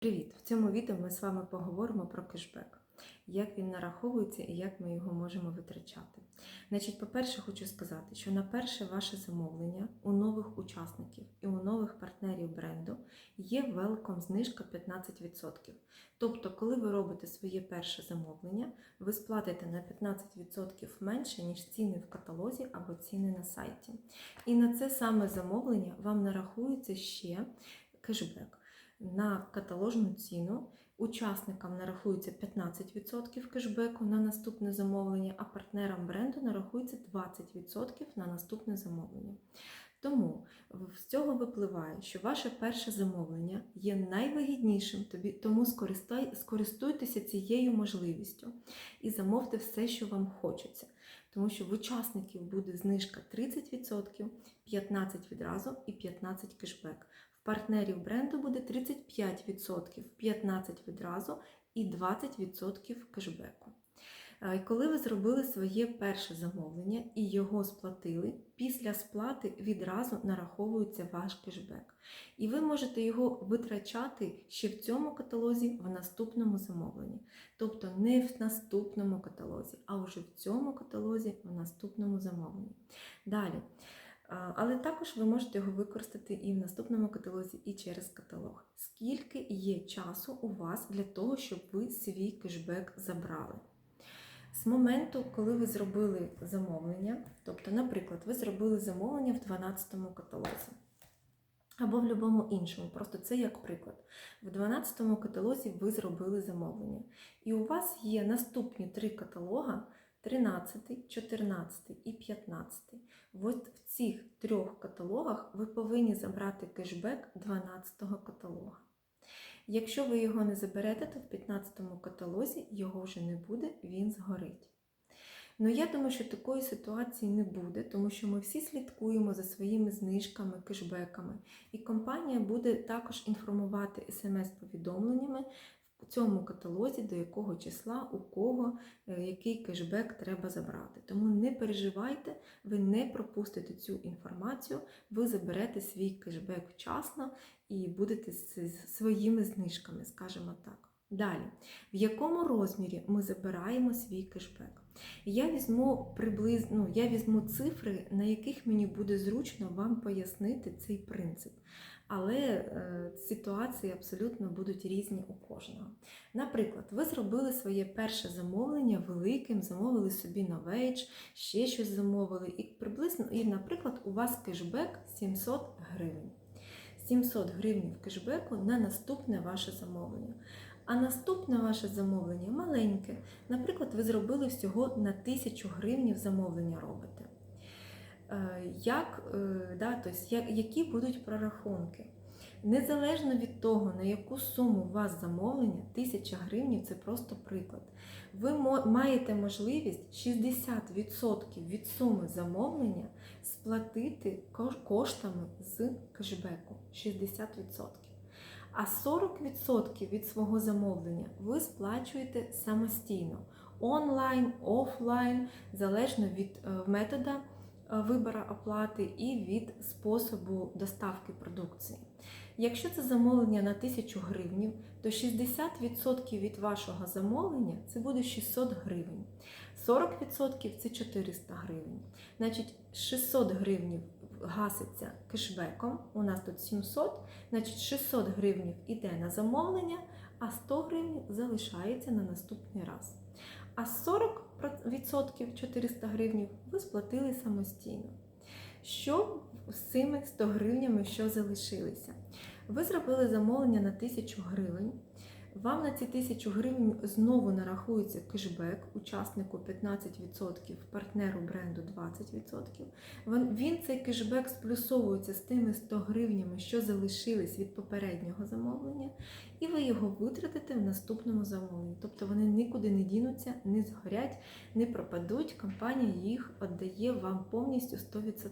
Привіт! В цьому відео ми з вами поговоримо про кешбек, як він нараховується і як ми його можемо витрачати. Значить, по-перше, хочу сказати, що на перше ваше замовлення у нових учасників і у нових партнерів бренду є велком знижка 15%. Тобто, коли ви робите своє перше замовлення, ви сплатите на 15% менше, ніж ціни в каталозі або ціни на сайті. І на це саме замовлення вам нарахується ще кешбек на каталожну ціну. Учасникам нарахується 15% кешбеку на наступне замовлення, а партнерам бренду нарахується 20% на наступне замовлення. Тому з цього випливає, що ваше перше замовлення є найвигіднішим, тобі- тому скористуйтеся цією можливістю і замовте все, що вам хочеться. Тому що в учасників буде знижка 30%, 15% відразу і 15% кешбек. Партнерів бренду буде 35%, 15% відразу і 20% кешбеку. Е, Коли ви зробили своє перше замовлення і його сплатили, після сплати відразу нараховується ваш кешбек. І ви можете його витрачати ще в цьому каталозі, в наступному замовленні. Тобто не в наступному каталозі, а вже в цьому каталозі, в наступному замовленні. Далі. Але також ви можете його використати і в наступному каталозі, і через каталог. Скільки є часу у вас для того, щоб ви свій кешбек забрали? З моменту, коли ви зробили замовлення, тобто, наприклад, ви зробили замовлення в 12 му каталозі. Або в будь-якому іншому, просто це як приклад. В 12 му каталозі ви зробили замовлення. І у вас є наступні три каталога: 13, 14 і 15. От в цих трьох каталогах ви повинні забрати кешбек 12 каталога. Якщо ви його не заберете, то в 15 каталозі його вже не буде, він згорить. Ну, я думаю, що такої ситуації не буде, тому що ми всі слідкуємо за своїми знижками, кешбеками. І компанія буде також інформувати смс-повідомленнями в цьому каталозі, до якого числа, у кого е, який кешбек треба забрати. Тому не переживайте, ви не пропустите цю інформацію, ви заберете свій кешбек вчасно і будете з своїми знижками, скажімо так. Далі, в якому розмірі ми забираємо свій кешбек? Я візьму приблизно, ну, я візьму цифри, на яких мені буде зручно вам пояснити цей принцип. Але е, ситуації абсолютно будуть різні у кожного. Наприклад, ви зробили своє перше замовлення великим, замовили собі новейдж, ще щось замовили, і приблизно, і, наприклад, у вас кешбек 700 гривень. 700 гривень кешбеку на наступне ваше замовлення. А наступне ваше замовлення маленьке. Наприклад, ви зробили всього на 1000 гривень замовлення робите. Е, Як, е, да, тобто, як, які будуть прорахунки? Незалежно від того, на яку суму у вас замовлення, 1000 гривень це просто приклад. Ви маєте можливість 60% від суми замовлення сплатити коштами з кешбеку. 60%. А 40% від свого замовлення ви сплачуєте самостійно. Онлайн, офлайн, залежно від е, метода е, вибору оплати і від способу доставки продукції. Якщо це замовлення на 1000 гривень, то 60% від вашого замовлення це буде 600 гривень. 40% це 400 гривень. Значить, 600 гривень гаситься кешбеком, у нас тут 700, значить 600 гривень йде на замовлення, а 100 гривень залишається на наступний раз. А 40% 400 гривень ви сплатили самостійно. Що з цими 100 гривнями, що залишилися? Ви зробили замовлення на 1000 гривень. Вам на ці 1000 гривень знову нарахується кешбек, учаснику 15%, партнеру бренду 20%. Він, цей кешбек сплюсовується з тими 100 гривнями, що залишились від попереднього замовлення, і ви його витратите в наступному замовленні. Тобто вони нікуди не дінуться, не згорять, не пропадуть. Компанія їх віддає вам повністю 100%.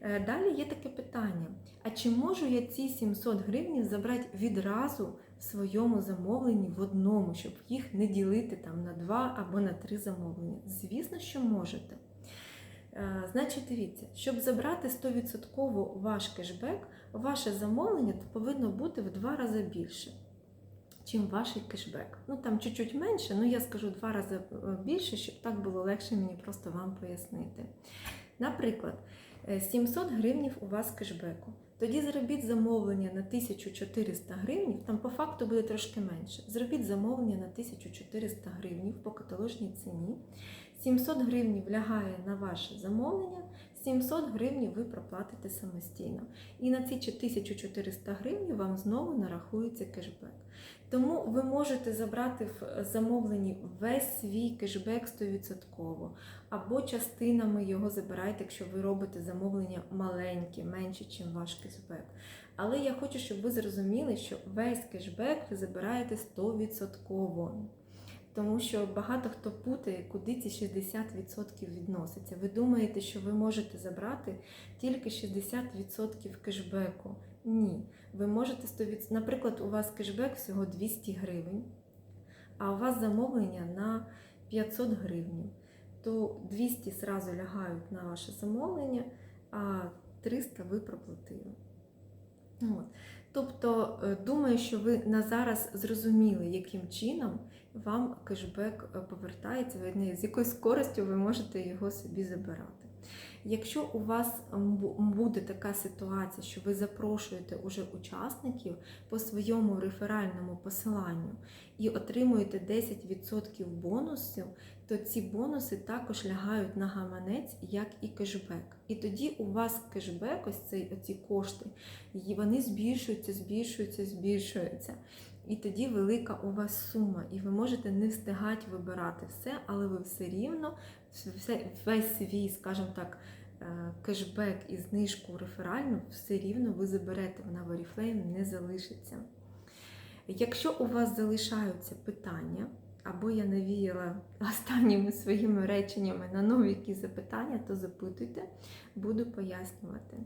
Е, Далі є таке питання: а чи можу я ці 700 гривень забрати відразу в своєму замовленні в одному, щоб їх не ділити там на два або на три замовлення? Звісно, що можете. Е, Значить, дивіться, щоб забрати 100% ваш кешбек, ваше замовлення повинно бути в два рази більше. чим ваш кешбек. Ну там чуть-чуть менше, ну я скажу два рази е, більше, щоб так було легше мені просто вам пояснити. Наприклад, 700 гривнів у вас кешбеку. Тоді зробіть замовлення на 1400 гривнів, там по факту буде трошки менше. Зробіть замовлення на 1400 гривнів по каталожній ціні. 700 гривнів лягає на ваше замовлення, 700 гривень ви проплатите самостійно. І на ці 1400 гривень вам знову нарахується кешбек. Тому ви можете забрати в замовленні весь свій кешбек 100%, або частинами його забирайте, якщо ви робите замовлення маленьке, менше, ніж ваш кешбек. Але я хочу, щоб ви зрозуміли, що весь кешбек ви забираєте 100%. Тому що багато хто путає, куди ці 60% відносяться. Ви думаєте, що ви можете забрати тільки 60% кешбеку. Ні. Ви можете 100%, наприклад, у вас кешбек всього 200 гривень, а у вас замовлення на 500 гривень. То 200 зразу лягають на ваше замовлення, а 300 ви проплатили. От. Тобто, е, думаю, що ви на зараз зрозуміли, яким чином вам кешбек е, повертається, з якою користю ви можете його собі забирати. Якщо у вас буде така ситуація, що ви запрошуєте уже учасників по своєму реферальному посиланню і отримуєте 10% бонусів, то ці бонуси також лягають на гаманець, як і кешбек. І тоді у вас кешбек, ось цей, оці кошти, і вони збільшуються, збільшуються, збільшуються. І тоді велика у вас сума, і ви можете не встигати вибирати все, але ви все рівно, весь свій, скажімо так, е, кешбек і знижку реферальну, все рівно ви заберете, вона в Oriflame не залишиться. Якщо у вас залишаються питання, або я навіяла останніми своїми реченнями на нові якісь запитання, то запитуйте, буду пояснювати.